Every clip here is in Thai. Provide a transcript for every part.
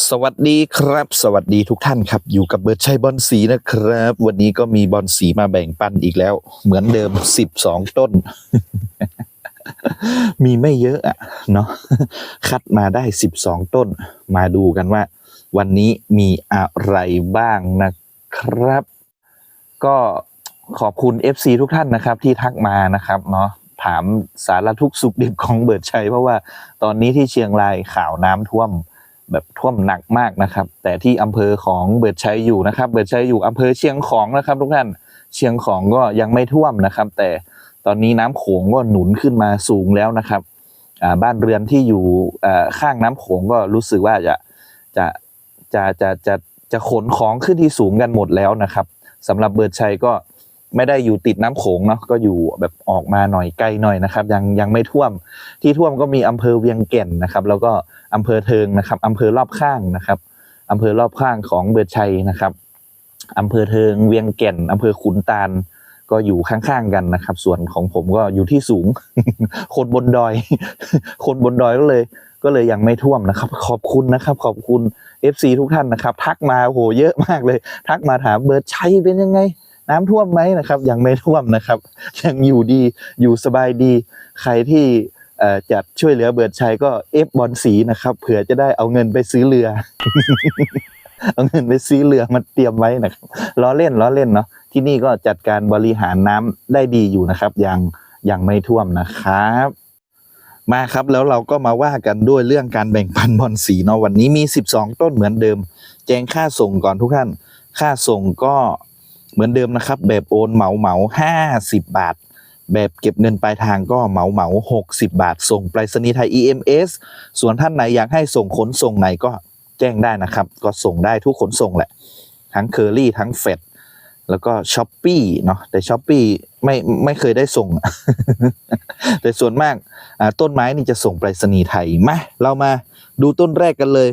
สวัสดีครับ สวัสดีทุกท่านครับ อยู่กับเบิร์ดชัยบอลสีนะครับ วันนี้ก็มีบอลสีมาแบ่งปันอีกแล้ว เหมือนเดิมสิบสองต้น มีไม่เยอะอะเนาะคัดมาได้สิบสองต้น มาดูกันว่า วันนี้มีอะไรบ้างนะครับ ก็ขอบคุณ FC ทุกท่านนะครับ ที่ทักมานะครับเนาะถามสารทุกสุขดิบของเบิร์ดชัยเพราะว่าตอนนี้ที่เชียงรายข่าวน้ำท่วม แบบท่วมหนักมากนะครับ แต่ที่อำเภอของเบิดชัยอยู่นะครับ เบิดชัยอยู่อำเภอเชียงของนะครับ ทุกท่านเชียงของก็ยังไม่ท่วมนะครับ แต่ตอนนี้น้ำโขงก็หนุนขึ้นมาสูงแล้วนะครับบ้านเรือนที่อยู่ข้างน้ำโขงก็รู้สึกว่าจะจะจะจะจะจะขนของขึ้นที่สูงกันหมดแล้วนะครับสำหรับเบิดชัยก็ ไม่ได้อยู่ติดน้ำโขงเนาะก็อยู่แบบออกมาหน่อยไกลหน่อยนะครับยังยังไม่ท่วมที่ท่วมก็มีอำเภอเวียงแก่นนะครับ แล้วก็อำเภอเทิงนะครับอำเภอรอบข้างนะครับอำเภอรอบข้างของเบือชัยนะครับอำเภอเทิงเวียงแก่นอำเภอขุนตาลก็อยู่ข้างๆกันนะครับ ส่วนของผมก็อยู่ที่สูงคนบนดอย คนบนดอยก็เลย ก็เลยยังไม่ท่วมนะครับ ขอบคุณนะครับ ขอบคุณ FC ทุกท่านนะครับ ทักมาโอ้โหเยอะมากเลย ทักมาถามเบิร์ดชัยเป็นยังไง น้ำท่วมไหมนะครับ ยังไม่ท่วมนะครับ ยังอยู่ดีอยู่สบายดี ใครที่เอ่อจะช่วยเหลือเบิร์ดชัยก็เอฟบอลสีนะครับเผื่อจะได้เอาเงินไปซื้อเรือ เอาเงินไปซื้อเรือมาเตรียมไว้นะครับล้อเล่นล้อเล่นเนาะที่นี่ก็จัดการบริหารน้ำได้ดีอยู่นะครับยังยังไม่ท่วมนะครับมาครับแล้วเราก็มาว่ากันด้วยเรื่องการแบ่งปันบอลสีเนาะวันนี้มี 12 ต้นเหมือนเดิม แจ้งค่าส่งก่อนทุกท่าน ค่าส่งก็ เหมือนเดิมนะครับ แบบโอนเหมาเหมาห้าสิบบาท แบบเก็บเงินปลายทางก็เหมาเหมาหกสิบาท ส่งไปรษณีย์ไทย EMS ส่วนท่านไหนอยากให้ส่งขนส่งไหนก็แจ้งได้นะครับ ก็ส่งได้ทุกขนส่งแหละ ทั้งเคอรี่ทั้งเฟดแล้วก็ช้อปปี้เนาะแต่ช้อปปี้ไม่ไม่เคยได้ส่ง แต่ส่วนมากต้นไม้นี่จะส่งไปรษณีย์ไทยมาเรามาดูต้นแรกกันเลย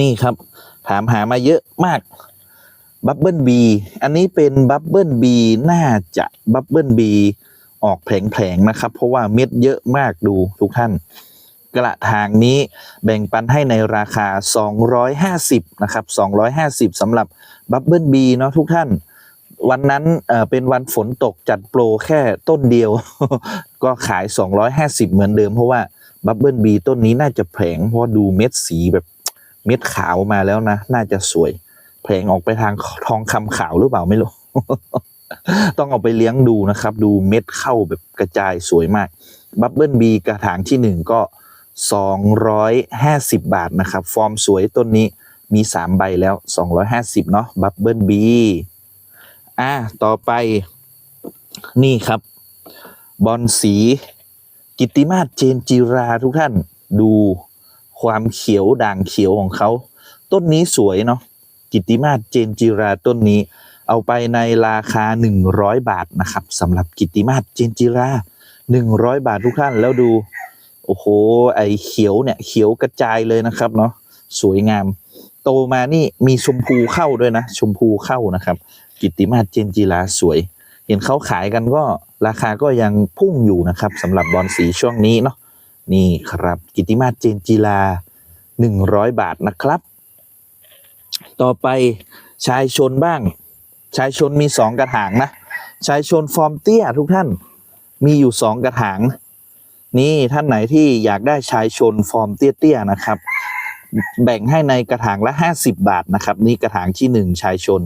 นี่ครับ ถามหามาเยอะมาก บับเบิลบีอันนี้เป็นบับเบิลบีน่าจะบับเบิลบีออกแผลงๆนะครับ เพราะว่าเม็ดเยอะมากดูทุกท่าน กระถางนี้แบ่งปันให้ในราคา 250 นะครับ 250สำหรับบับเบิลบีเนาะทุกท่าน วันนั้นเป็นวันฝนตกจัดโปรแค่ต้นเดียว ก็ขาย 250 เหมือนเดิม เพราะว่าบับเบิลบีต้นนี้น่าจะแผลงเพราะดูเม็ดสีแบบเม็ดขาวมาแล้วนะ น่าจะสวย แผลงออกไปทางทองคำขาวหรือเปล่าไม่รู้ต้องเอาไปเลี้ยงดูนะครับ ดูเม็ดเข้าแบบกระจายสวยมากบับเบิลบีกระถางที่หนึ่งก็ 250 บาทนะครับ ฟอร์มสวยต้นนี้มี 3 ใบแล้ว 250 เนาะบับเบิลบีอะต่อไปนี่ครับ บอลสี กิตติมาศเจนจิราทุกท่านดูความเขียวด่างเขียวของเขา ต้นนี้สวยเนาะ กิติมาศเจนจิราต้นนี้ เอาไปในราคา 100 บาทนะครับสำหรับกิติมาศเจนจิรา 100 บาททุกท่านแล้วดู โอ้โห ไอเขียวเนี่ยเขียวกระจายเลยนะครับเนาะสวยงาม โตมานี่มีชมพูเข้าด้วยนะ ชมพูเข้านะครับ กิติมาศเจนจิราสวย เห็นเขาขายกันก็ราคาก็ยังพุ่งอยู่นะครับสำหรับบอลสีช่วงนี้เนาะนี่ครับ กิติมาศเจนจิรา100 บาทนะครับ ต่อไปชายชนบ้าง ชายชนมีสองกระถางนะ ชายชนฟอร์มเตี้ยทุกท่านมีอยู่สองกระถาง นี่ท่านไหนที่อยากได้ชายชนฟอร์มเตี้ยๆนะครับ แบ่งให้ในกระถางละ50บาทนะครับ นี่กระถางที่หนึ่งชายชน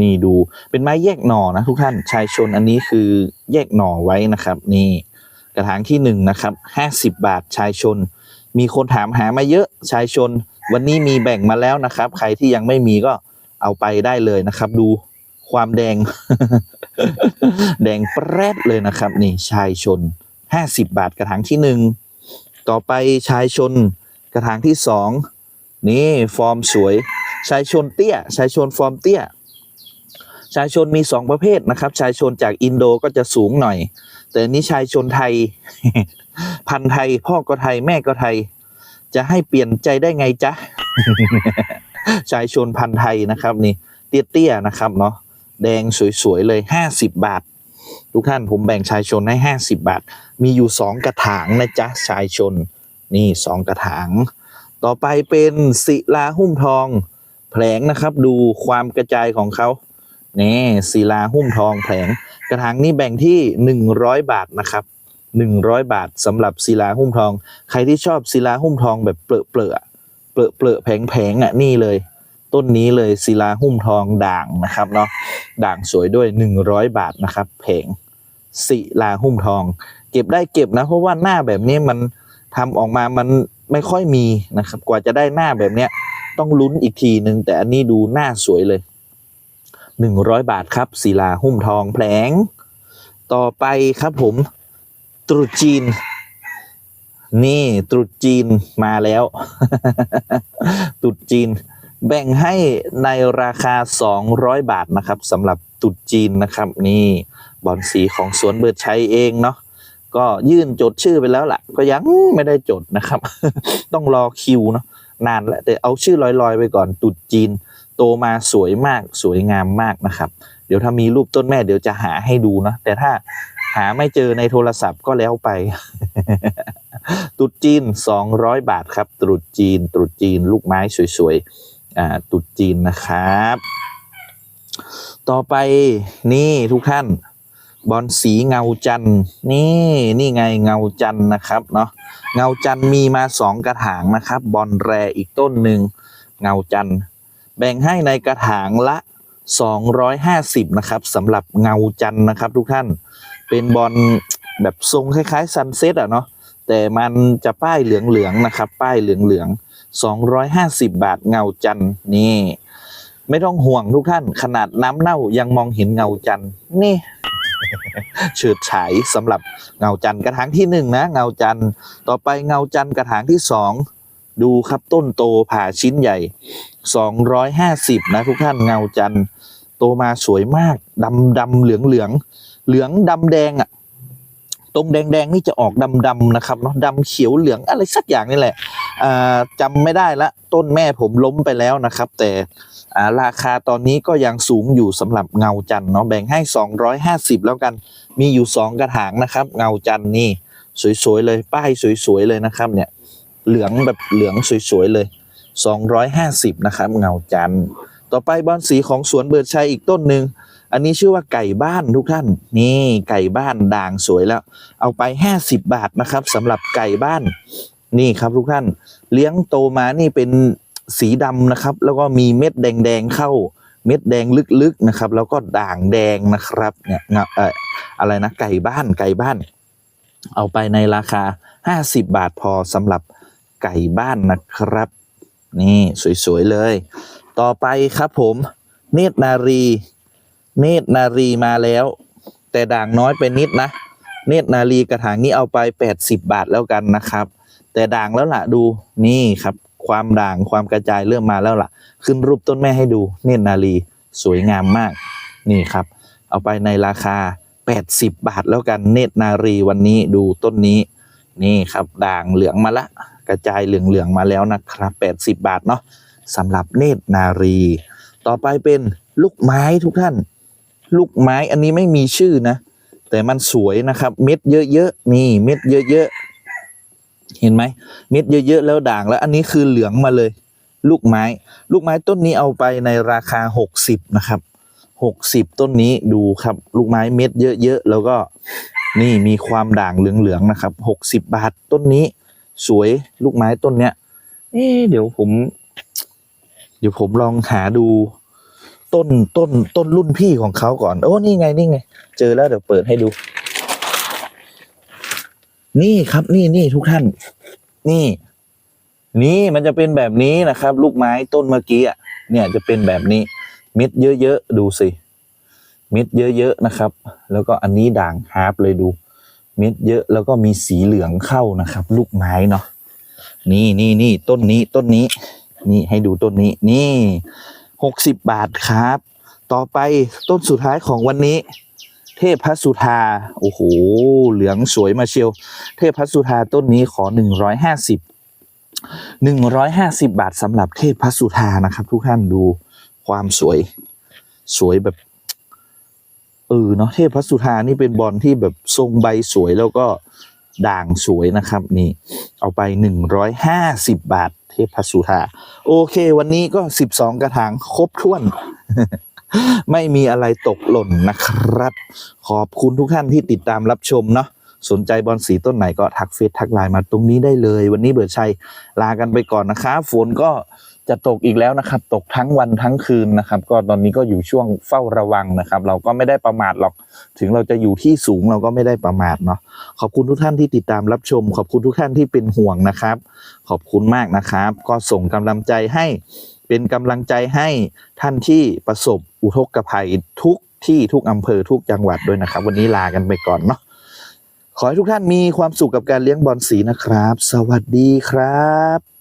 นี่ดูเป็นไม้แยกหน่อนะทุกท่านชายชนอันนี้คือแยกหน่อไว้นะครับ นี่กระถางที่หนึ่งนะครับ50บาทชายชน มีคนถามหามาเยอะชายชน วันนี้มีแบ่งมาแล้วนะครับ ใครที่ยังไม่มีก็เอาไปได้เลยนะครับ ดูความแดง แดงแปรดเลยนะครับ นี่ชายชน 50 บาทกระถางที่หนึ่งต่อไปชายชนกระถางที่สองนี่ฟอร์มสวย ชายชนเตี้ย ชายชนฟอร์มเตี้ย ชายชนมีสองประเภทนะครับ ชายชนจากอินโดก็จะสูงหน่อย แต่นนี้ชายชนไทย พันธุ์ไทย พ่อก็ไทยแม่ก็ไทย จะให้เปลี่ยนใจได้ไงจ๊ะชายชนพันธุ์ไทยนะครับนี่เตี้ยๆนะครับเนาะแดงสวยๆเลย 50 บาท ทุกท่านผมแบ่งชายชนให้ 50 บาท มีอยู่ 2 กระถางนะจ๊ะชายชนนี่ 2 กระถาง ต่อไปเป็นศิลาหุ้มทองแผลงนะครับดูความกระจายของเขานี่ศิลาหุ้มทองแผลง กระถางนี้แบ่งที่หนึ่งร้อยบาทนะครับ หนึ่งร้อยบาทสำหรับศิลาหุ้มทอง ใครที่ชอบศิลาหุ้มทองแบบเปลือะเปลอะเปลอเปลอะแผงแผงๆอะนี่เลย ต้นนี้เลยศิลาหุ้มทองด่างนะครับเนาะด่างสวยด้วยหนึ่งร้อยบาทนะครับแผงศิลาหุ้มทอง เก็บได้เก็บนะเพราะว่าหน้าแบบนี้มันทำออกมามันไม่ค่อยมีนะครับ กว่าจะได้หน้าแบบเนี้ยต้องลุ้นอีกทีหนึ่งแต่อันนี้ดูหน้าสวยเลยหนึ่งร้อยบาทครับศิลาหุ้มทองแผลง ต่อไปครับผม รุษจีน นี่ตรุษจีนมาแล้วตรุษจีน แบ่งให้ในราคา 200 บาทนะครับสำหรับตรุษจีนนะครับ นี่บอลสีของสวนเบิดชัยเองเนาะก็ยื่นจดชื่อไปแล้วล่ะ ก็ยังไม่ได้จดนะครับ ต้องรอคิวเนาะนานแล้วแต่เอาชื่อลอยๆ ไปก่อนตรุษจีน โตมาสวยมากสวยงามมากนะครับ เดี๋ยวถ้ามีรูปต้นแม่เดี๋ยวจะหาให้ดูนะแต่ถ้า หาไม่เจอในโทรศัพท์ก็แล้วไป ตรุษจีน 200 บาทครับ ตรุษจีน ตรุษจีน ลูกไม้สวยๆตรุษจีนนะครับ ต่อไปนี่ทุกท่าน บอลสีเงาจันนี่นี่ไงเงาจันนะครับเนาะเงาจันมีมาสองกระถางนะครับ บอลแรอีกต้นหนึ่งเงาจันแบ่งให้ในกระถางละ 250 นะครับสำหรับเงาจันนะครับทุกท่าน เป็นบอลแบบทรงคล้ายๆซันเซ็ตอะเนาะแต่มันจะป้ายเหลืองๆนะครับ ป้ายเหลืองๆ250 บาทเงาจันนี่ ไม่ต้องห่วงทุกท่าน ขนาดน้ำเน่ายังมองเห็นเงาจันนี่เฉิดฉายสำหรับเงาจันกระถางที่หนึ่งนะ เงาจันต่อไปเงาจันกระถางที่สองดูครับต้นโตผ่าชิ้นใหญ่ 250 นะทุกท่านเงาจัน โตมาสวยมากดำดำเหลืองเหลืองเหลืองดำแดงอะตรงแดงแดงๆนี่จะออกดำดำๆนะครับเนาะดำเขียวเหลืองอะไรสักอย่างนี่แหละอ่าจำไม่ได้ละต้นแม่ผมล้มไปแล้วนะครับ แต่ราคาตอนนี้ก็ยังสูงอยู่สำหรับเงาจันเนาะแบ่งให้ 250 แล้วกันมีอยู่ 2 กระถางนะครับ เงาจันนี่สวยๆเลยป้ายสวยๆเลยนะครับเนี่ยเหลืองแบบเหลืองสวยๆเลย 250 นะครับ เงาจันทร์ ต่อไปบอนสีของสวนเบิร์ดชัยอีกต้นหนึ่งอันนี้ชื่อว่าไก่บ้านทุกท่าน นี่ไก่บ้านด่างสวยแล้ว เอาไป 50 บาทนะครับสำหรับไก่บ้าน นี่ครับทุกท่าน เลี้ยงโตมานี่เป็นสีดำนะครับ แล้วก็มีเม็ดแดงๆเข้า เม็ดแดงลึกๆนะครับ แล้วก็ด่างแดงนะครับเนี่ยงะเอ่ออะไรนะไก่บ้านไก่บ้าน เอาไปในราคา 50 บาทพอสำหรับไก่บ้านนะครับ นี่สวยๆเลย ต่อไปครับผมเนตรนารี เนตรนารีมาแล้ว แต่ด่างน้อยไปนิดนะ เนตรนารีกระถางนี้เอาไป 80 บาทแล้วกันนะครับ แต่ด่างแล้วล่ะดูนี่ครับ ความด่างความกระจายเริ่มมาแล้วล่ะ ขึ้นรูปต้นแม่ให้ดู เนตรนารีสวยงามมาก นี่ครับ เอาไปในราคา 80 บาทแล้วกันเนตรนารีวันนี้ดูต้นนี้ นี่ครับด่างเหลืองมาละ กระจายเหลืองๆมาแล้วนะครับ 80 บาทเนาะ สำหรับเนตรนารี ต่อไปเป็นลูกไม้ทุกท่าน ลูกไม้อันนี้ไม่มีชื่อนะ แต่มันสวยนะครับ เม็ดเยอะๆนี่เม็ดเยอะๆเห็นไหมเม็ดเยอะๆแล้วด่างแล้ว อันนี้คือเหลืองมาเลย ลูกไม้ ลูกไม้ต้นนี้เอาไปในราคา 60 นะครับ 60 ต้นนี้ดูครับ ลูกไม้เม็ดเยอะๆแล้วก็นี่มีความด่างเหลืองๆนะครับ 60 บาทต้นนี้ สวยลูกไม้ต้นเนี้ยเอ๊เดี๋ยวผม เดี๋ยวผมลองหาดูต้นต้นต้นรุ่นพี่ของเขาก่อน โอ้นี่ไงนี่ไง เจอแล้วเดี๋ยวเปิดให้ดู นี่ครับนี่นี่ทุกท่าน นี่ นี่มันจะเป็นแบบนี้นะครับ ลูกไม้ต้นเมื่อกี้อะเนี่ยจะเป็นแบบนี้ เม็ดเยอะๆดูสิ เม็ดเยอะๆนะครับ แล้วก็อันนี้ด่างฮาร์ปเลยดู เม็ดเยอะแล้วก็มีสีเหลืองเข้านะครับ ลูกไม้เนาะนี่นี่นี่ต้นนี้ต้นนี้ นี่ให้ดูต้นนี้นี่หกสิบบาทครับ ต่อไปต้นสุดท้ายของวันนี้ เทพพระสุธาโอ้โหเหลืองสวยมาเชียว เทพพระสุธาต้นนี้ขอหนึ่งร้อยห้าสิบหนึ่งร้อยห้าสิบบาทสำหรับเทพพระสุธานะครับ ทุกท่านดูความสวย สวยแบบเออเนาะเทพพระสุธานี่เป็นบอลที่แบบทรงใบสวยแล้วก็ด่างสวยนะครับ นี่ เอาไปหนึ่งร้อยห้าสิบบาท เทพสุธาโอเค วันนี้ก็สิบสองกระถางครบถ้วน ไม่มีอะไรตกหล่นนะครับ ขอบคุณทุกท่านที่ติดตามรับชมเนาะสนใจบอลสีต้นไหนก็ทักเฟซทักไลน์มาตรงนี้ได้เลย วันนี้เบิร์ดชัยลากันไปก่อนนะครับฝนก็ จะตกอีกแล้วนะครับ ตกทั้งวันทั้งคืนนะครับ ก็ตอนนี้ก็อยู่ช่วงเฝ้าระวังนะครับ เราก็ไม่ได้ประมาทหรอก ถึงเราจะอยู่ที่สูงเราก็ไม่ได้ประมาทเนาะขอบคุณทุกท่านที่ติดตามรับชม ขอบคุณทุกท่านที่เป็นห่วงนะครับ ขอบคุณมากนะครับ ก็ส่งกำลังใจให้เป็นกำลังใจให้ท่านที่ประสบอุทกภัยทุกที่ทุกอำเภอทุกจังหวัดด้วยนะครับ วันนี้ลากันไปก่อนเนาะขอให้ทุกท่านมีความสุขกับการเลี้ยงบอลสีนะครับ สวัสดีครับ